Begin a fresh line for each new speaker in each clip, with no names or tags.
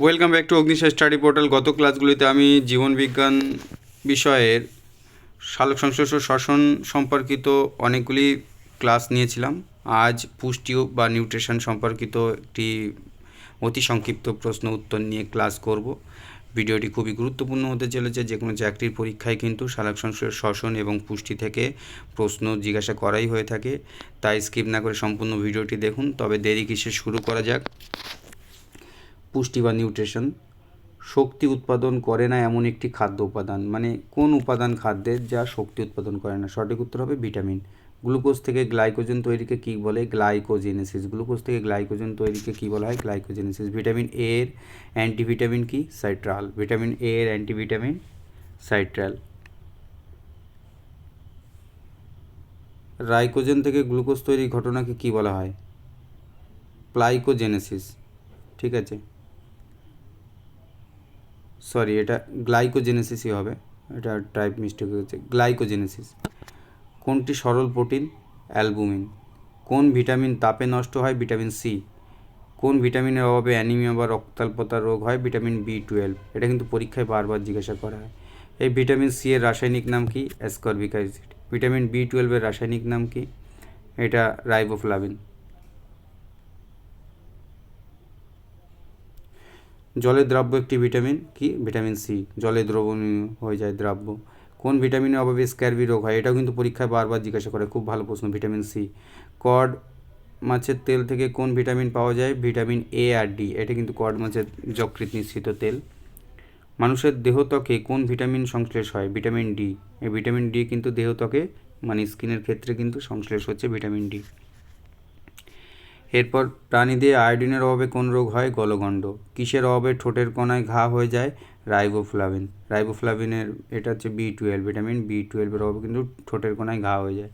Welcome back to Agnisha study portal গত ক্লাসগুলিতে আমি জীবন বিজ্ঞান বিষয়ের সালোক সংশ্লেষ ও শ্বসন সম্পর্কিত অনেকগুলি ক্লাস নিয়েছিলাম। আজ পুষ্টি বা নিউট্রিশন সম্পর্কিত একটি অতি সংক্ষিপ্ত প্রশ্ন উত্তর নিয়ে ক্লাস করব। ভিডিওটি খুবই গুরুত্বপূর্ণ হতে চলেছে। যে কোনো চাকরির পরীক্ষায় কিন্তু সালোক সংশ্লেষ শ্বসন এবং পুষ্টি থেকে প্রশ্ন জিজ্ঞাসা করাই হয়ে থাকে। তাই স্কিপ না করে সম্পূর্ণ ভিডিওটি দেখুন। তবে দেরি কিসে শুরু করা যাক। পুষ্টি বা নিউট্রিশন শক্তি উৎপাদন করে না এমন একটি খাদ্য উপাদান। মানে কোন উপাদান খাদ্যের যা শক্তি উৎপাদন করে না? সঠিক উত্তর হবে ভিটামিন গ্লুকোজ থেকে গ্লাইকোজেন তৈরিকে কী বলে? গ্লাইকোজেনেসিস গ্লুকোজ থেকে গ্লাইকোজেন তৈরিকে কী বলা হয়? গ্লাইকোজেনেসিস ভিটামিন এ এর অ্যান্টিভিটামিন কি? সাইট্রাল ভিটামিন এ এর অ্যান্টিভিটামিন সাইট্রাল রাইকোজেন থেকে গ্লুকোজ তৈরির ঘটনাকে কী বলা হয়? প্লাইকোজেনেসিস ঠিক আছে? সরি, এটা গ্লাইকোজেনেসিসই হবে। এটা টাইপ মিস্টেক হয়েছে গ্লাইকোজেনেসিস। কোনটি সরল প্রোটিন? অ্যালবুমিন। কোন ভিটামিন তাপে নষ্ট হয়? Vitamin C. কোন ভিটামিনের অভাবে অ্যানিমিয়া বা রক্তাল্পতা রোগ হয়? Vitamin B twelve. এটা কিন্তু পরীক্ষায় বারবার জিজ্ঞাসা করা হয়। এই ভিটামিন সি এর রাসায়নিক নাম কি? অ্যাসকর্বিক ভিটামিন বি টুয়েলভের রাসায়নিক নাম কি? এটা রাইবোফ্লাভিন। জলে দ্রাব্য একটি ভিটামিন কি? Vitamin C. জলে দ্রবণীয় হয়ে যায় দ্রাব্য। কোন ভিটামিনের অভাবে স্ক্যারবি রোগ হয়? এটাও কিন্তু পরীক্ষায় বারবার জিজ্ঞাসা করে। খুব ভালো প্রশ্ন, ভিটামিন সি। কড মাছের তেল থেকে কোন ভিটামিন পাওয়া যায়? ভিটামিন এ আর ডি। এটা কিন্তু কড মাছের যকৃত নিঃসৃত তেল। মানুষের দেহত্বকে কোন ভিটামিন সংশ্লেষ হয়? Vitamin D. এই ভিটামিন ডি কিন্তু দেহত্বকে মানে স্কিনের ক্ষেত্রে কিন্তু সংশ্লেষ হচ্ছে ভিটামিন ডি। এরপর প্রাণীদের আয়োডিনের অভাবে কোন রোগ হয়? গলগণ্ড। কিসের অভাবে ঠোঁটের কোনায় ঘা হয়ে যায়? রাইবোফ্লাভিন। রাইবোফ্লাভিনের, এটা হচ্ছে বি টুয়েলভ ভিটামিন বি টুয়েলভের অভাবে কিন্তু ঠোঁটের কোনায় ঘা হয়ে যায়।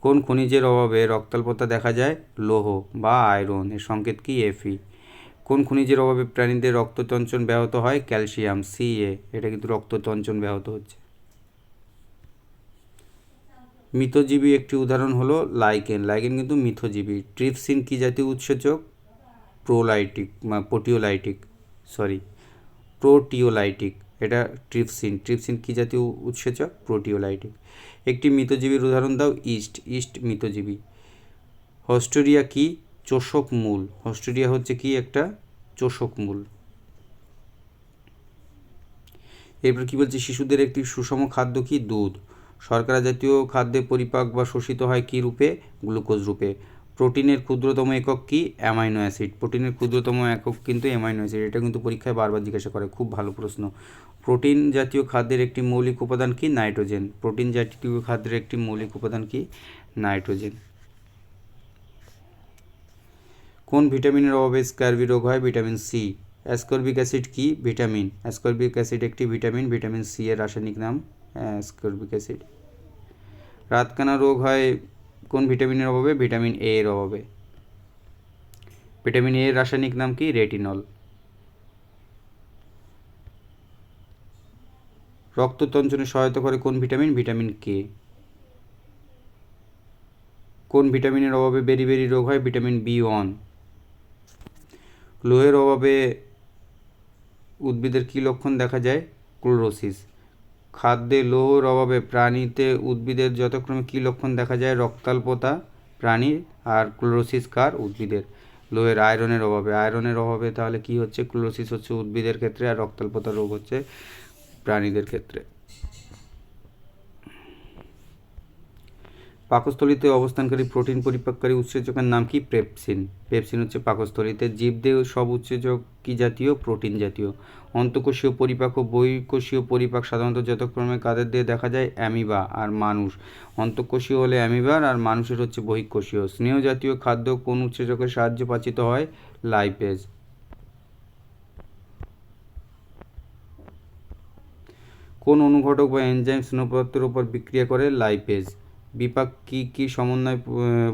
কোন খনিজের অভাবে রক্তাল্পতা দেখা যায়? লৌহ বা আয়রন। এর সংকেত কি? এফি কোন খনিজের অভাবে প্রাণীদের রক্তচঞ্চন ব্যাহত হয়? ক্যালসিয়াম সি এ এটা কিন্তু রক্তচঞ্চন ব্যাহত হচ্ছে। মিথজীবী একটি উদাহরণ হলো লাইকেন। লাইকেন কিন্তু মিথজীবী। ট্রিপসিন কি জাতীয় উৎসেচক? Prolytic proteolytic sorry, proteolytic. এটা ট্রিপসিন। ট্রিপসিন কি জাতীয় উৎসেচক? প্রোটিওলাইটিক। একটি মিতজীবীর উদাহরণ দাও, ইস্ট। ইস্ট মিতজীবী হস্টোরিয়া কি? চোষক মূল। হস্টোরিয়া হচ্ছে কি একটা? চোষক মূল। এরপর কি বলছে? শিশুদের একটি সুষম খাদ্য কি? দুধ। শর্করা জাতীয় খাদ্যে পরিপাক বা শোষিত হয় কী রূপে? গ্লুকোজ রূপে। প্রোটিনের ক্ষুদ্রতম একক কি? Amino acid. প্রোটিনের ক্ষুদ্রতম একক কিন্তু অ্যামাইনো অ্যাসিড। এটা কিন্তু পরীক্ষায় বারবার জিজ্ঞাসা করে। খুব ভালো প্রশ্ন। প্রোটিন জাতীয় খাদ্যের একটি মৌলিক উপাদান কি? নাইট্রোজেন। প্রোটিন জাতীয় খাদ্যের একটি মৌলিক উপাদান কি? নাইট্রোজেন। কোন ভিটামিনের অভাবে স্কারবি রোগ হয়? Vitamin C. অ্যাসকর্বিক অ্যাসিড কি? ভিটামিন। অ্যাসকর্বিক অ্যাসিড একটি ভিটামিন। ভিটামিন সি এর রাসায়নিক নাম অ্যাসকর্বিক অ্যাসিড রাতকানা রোগ হয় কোন ভিটামিনের অভাবে? ভিটামিন এ এর অভাবে। ভিটামিন এ এর রাসায়নিক নাম কি? রেটিনল রক্ততঞ্চনে সহায়তা করে কোন ভিটামিন ভিটামিন কে কোন ভিটামিনের অভাবে বেরি বেরি রোগ হয়? ভিটামিন বি ওয়ান লোহের অভাবে উদ্ভিদের কী লক্ষণ দেখা যায়? ক্লোরোসিস। খাদ্যে লোহর অভাবে প্রাণীতে উদ্ভিদের যথাক্রমে কী লক্ষণ দেখা যায়? রক্তাল্পতা প্রাণীর আর ক্লোরোসিস কার উদ্ভিদের? লোহের আয়রনের অভাবে। আয়রনের অভাবে তাহলে কি হচ্ছে? ক্লোরোসিস হচ্ছে উদ্ভিদের ক্ষেত্রে আর রক্তাল্পতা রোগ হচ্ছে প্রাণীদের ক্ষেত্রে। পাকস্থলিতে অবস্থানকারী প্রোটিন পরিপাককারী উৎসেচকের নাম কি? পেপসিন। পেপসিন হচ্ছে পাকস্থলিতে জীবদেহ সব উৎসেচক কি জাতীয়? প্রোটিন জাতীয়। অন্তঃকোষীয় পরিপাক ও বহিঃকোষীয় পরিপাক সাধারণত যথাক্রমে কাদের দিয়ে দেখা যায়? অ্যামিবা আর মানুষ। অন্তঃকোষীয় হলে অ্যামিবার আর মানুষের হচ্ছে বহিঃকোষীয়। স্নেহ জাতীয় খাদ্য কোন উৎসেচকের সাহায্যে পাচিত হয়? লাইপেজ। কোন অনুঘটক বা এনজাইম স্নেহপদার্থের উপর বিক্রিয়া করে? লাইপেজ। বিপাক কী কী সমন্বয়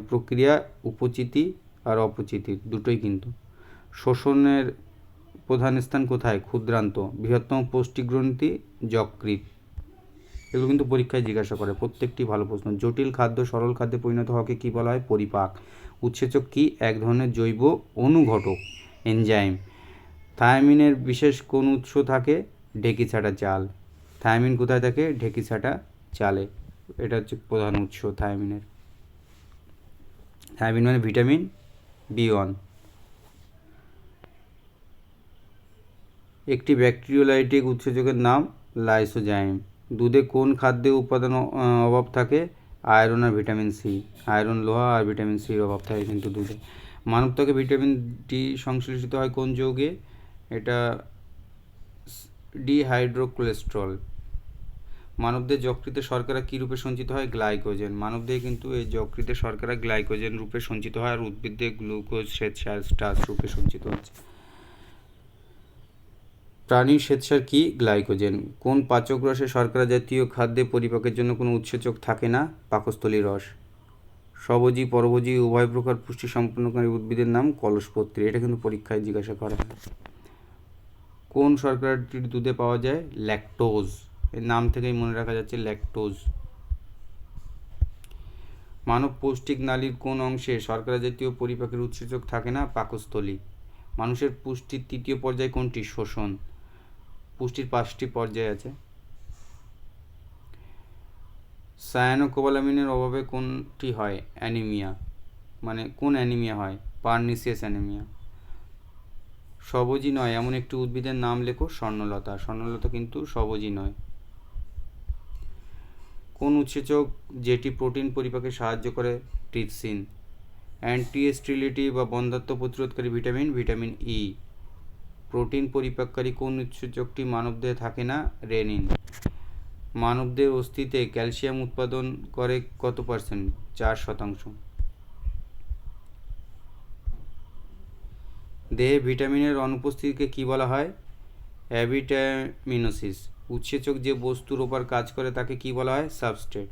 প্রক্রিয়া, উপচিতি আর অপচিতি, দুটোই কিন্তু। শোষণের প্রধান স্থান কোথায়? ক্ষুদ্রান্ত, বৃহত্তম পুষ্টিগ্রন্থি যকৃত এগুলো কিন্তু পরীক্ষায় জিজ্ঞাসা করে। প্রত্যেকটি ভালো প্রশ্ন। জটিল খাদ্য, সরল খাদ্যে পরিণত হওয়াকে কী বলা হয়? পরিপাক। উৎসেচক কি? এক ধরনের জৈব অনুঘটক, এনজাইম। থায়ামিনের বিশেষ কোন উৎস থাকে? ঢেকি ছাটা চাল। থায়ামিন কোথায় থাকে? ঢেকি ছাটা চালে। এটা হচ্ছে প্রধান উৎস থায়ামিনের থায়ামিন মানে ভিটামিন বি ওয়ান। একটি ব্যাকটেরিওলাইটিক উৎসেচকের নাম লাইসোজাইম। দুধে কোন খাদ্য উপাদান অভাব থাকে? আয়রন আর ভিটামিন সি। আয়রন, লোহা আর ভিটামিন সির অভাব থাকে কিন্তু দুধে। মানব ত্বকে ভিটামিন ডি সংশ্লেষিত হয় কোন যৌগে? এটা ডিহাইড্রোকোলেস্ট্রল। মানবদের যকৃতে শর্করা কী রূপে সঞ্চিত হয়? গ্লাইকোজেন। মানবদেহে কিন্তু এই যকৃতে শর্করা গ্লাইকোজেন রূপে সঞ্চিত হয় আর উদ্ভিদে গ্লুকোজ, শ্বেতসার, স্টার্চ রূপে সঞ্চিত হচ্ছে। প্রাণীর শ্বেতসার কি? গ্লাইকোজেন। কোন পাচক রসে শর্করা জাতীয় খাদ্যে পরিপাকের জন্য কোনো উৎসেচক থাকে না? পাকস্থলী রস। সবজি পরভোজী উভয় প্রকার পুষ্টি সম্পন্নকারী উদ্ভিদের নাম কলসপত্রী। এটা কিন্তু পরীক্ষায় জিজ্ঞাসা করা হয়। কোন শর্করাটির দুধে পাওয়া যায়? ল্যাকটোজ। এর নাম থেকেই মনে রাখা যাচ্ছে ল্যাকটোজ মানব পৌষ্টিক নালীর কোন অংশে শর্করা জাতীয় পরিপাকের উৎসেচক থাকে না? পাকস্থলী। মানুষের পুষ্টির তৃতীয় পর্যায় কোনটি? শোষণ। পুষ্টির পাঁচটি পর্যায় আছে। সায়ানোকোবালামিনের অভাবে কোনটি হয়? অ্যানিমিয়া মানে কোন অ্যানিমিয়া হয়? পার্নিসিয়াস অ্যানিমিয়া সবজি নয়। এমন একটি উদ্ভিদের নাম লেখো স্বর্ণলতা। স্বর্ণলতা কিন্তু সবজি নয়। কোন উৎসেচক যেটি প্রোটিন পরিপাকে সাহায্য করে? ট্রিপসিন। অ্যান্টিস্টিলিটি বা বন্ধাত্ম প্রতিরোধকারী ভিটামিন ভিটামিন ই। প্রোটিন পরিপাককারী কোন উৎসেচকটি মানবদেহে থাকে না? রেনিন। মানবদের অস্থিতে ক্যালসিয়াম উৎপাদন করে কত পার্সেন্ট? চার শতাংশ। দেহে ভিটামিনের অনুপস্থিতিকে কি বলা হয়? অ্যাভিটামিনোসিস। উৎসেচক যে বস্তুর ওপর কাজ করে তাকে কি বলা হয়? সাবস্ট্রেট।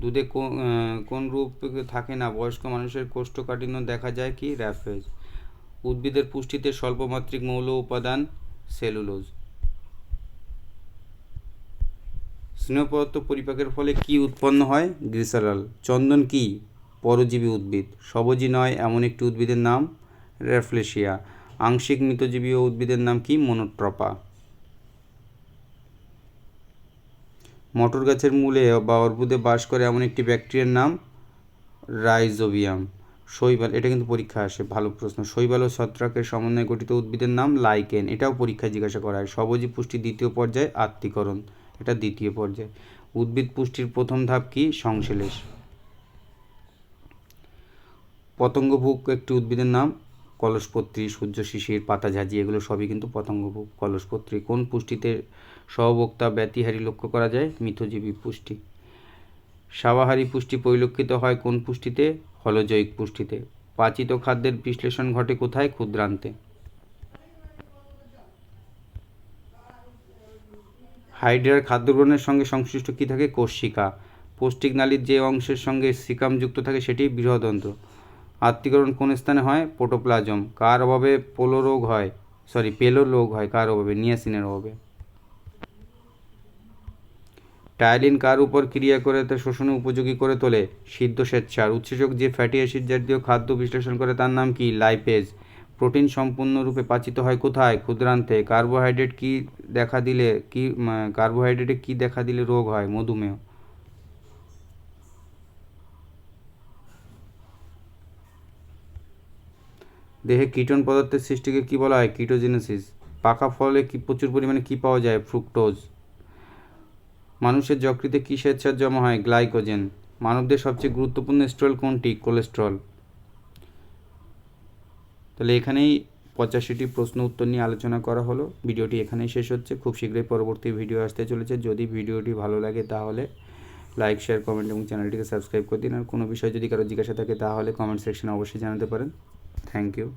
দুধে কোন রূপ থাকে না, বয়স্ক মানুষের কোষ্ঠকাঠিন্য দেখা যায় কি? র্যাফেজ। উদ্ভিদের পুষ্টিতে স্বল্পমাত্রিক মৌল উপাদান সেলুলোজ। স্নেহ পদার্থ পরিপাকের ফলে কি উৎপন্ন হয়? গ্লিসারল। চন্দন কি? পরজীবী উদ্ভিদ। সবজি নয়, এমন একটি উদ্ভিদের নাম রেফলেশিয়া আংশিক মৃতজীবী উদ্ভিদের নাম কি? মনোট্রপা। মটর গাছের মূলে বা অর্বুদে বাস করে এমন একটি ব্যাকটেরিয়ার নাম রাইজোবিয়াম। শৈবাল, এটা কিন্তু পরীক্ষা আসে, ভালো প্রশ্ন। শৈবাল ও ছত্রাকের সমন্বয়ে গঠিত উদ্ভিদের নাম লাইকেন। এটাও পরীক্ষায় জিজ্ঞাসা করা হয়। সবজি পুষ্টি দ্বিতীয় পর্যায়ে আত্মীকরণ এটা দ্বিতীয় পর্যায়ে। উদ্ভিদ পুষ্টির প্রথম ধাপ কি? সংশ্লেষ। পতঙ্গভুক একটি উদ্ভিদের নাম কলসপত্রী, সূর্য শিশির, পাতা ঝাঁঝি, এগুলো সবই কিন্তু পতঙ্গ কলসপত্রী। কোন পুষ্টিতে সহভোক্তা ব্যতিহারি লক্ষ্য করা যায়? মিথজীবী পুষ্টি। সাবাহারী পুষ্টি পরিলক্ষিত হয় কোন পুষ্টিতে? হলজৈক পুষ্টিতে। পাচিত খাদ্যের বিশ্লেষণ ঘটে কোথায়? ক্ষুদ্রান্তে। হাইড্রার খাদ্য গ্রহণের সঙ্গে সংশ্লিষ্ট কী থাকে? কোষিকা পৌষ্টিক নালীর যে অংশের সঙ্গে সিকাম যুক্ত থাকে সেটি বৃহদন্ত্র। আত্মীকরণ কোন স্থানে হয়? পোটোপ্লাজম কার অভাবে পোলো রোগ হয়? সরি, পেল রোগ হয় কার অভাবে? নিয়াসিনের অভাবে। টায়ালিন কার উপর ক্রিয়া করে তা শোষণে উপযোগী করে তোলে? সিদ্ধ স্বেচ্ছার। উৎসেচক যে ফ্যাটি অ্যাসিড জাতীয় খাদ্য বিশ্লেষণ করে তার নাম কি? লাইপেজ। প্রোটিন সম্পূর্ণরূপে পাচিত হয় কোথায়? ক্ষুদ্রান্তে। কার্বোহাইড্রেট কি দেখা দিলে কি কার্বোহাইড্রেটে কি দেখা দিলে রোগ হয়? মধুমেহ। দেহে কিটোন পদার্থের সৃষ্টিকে কী বলা হয়? কিটোজেনেসিস। পাকা ফলে কি প্রচুর পরিমাণে কী পাওয়া যায়? ফ্রুক্টোজ। মানুষের যকৃতে কী স্বেচ্ছার জমা হয়? গ্লাইকোজেন। মানবদের সবচেয়ে গুরুত্বপূর্ণ স্ট্রল কোনটি? কোলেস্ট্রল। তাহলে এখানেই পঁচাশিটি প্রশ্ন উত্তর নিয়ে আলোচনা করা হলো। ভিডিওটি এখানেই শেষ হচ্ছে। খুব শীঘ্রই পরবর্তী ভিডিও আসতে চলেছে। যদি ভিডিওটি ভালো লাগে তাহলে লাইক, শেয়ার, কমেন্ট এবং চ্যানেলটিকে সাবস্ক্রাইব করে দিন। আর কোনো বিষয় যদি কারও জিজ্ঞাসা থাকে তাহলে কমেন্ট সেকশনে অবশ্যই জানাতে পারেন। Thank you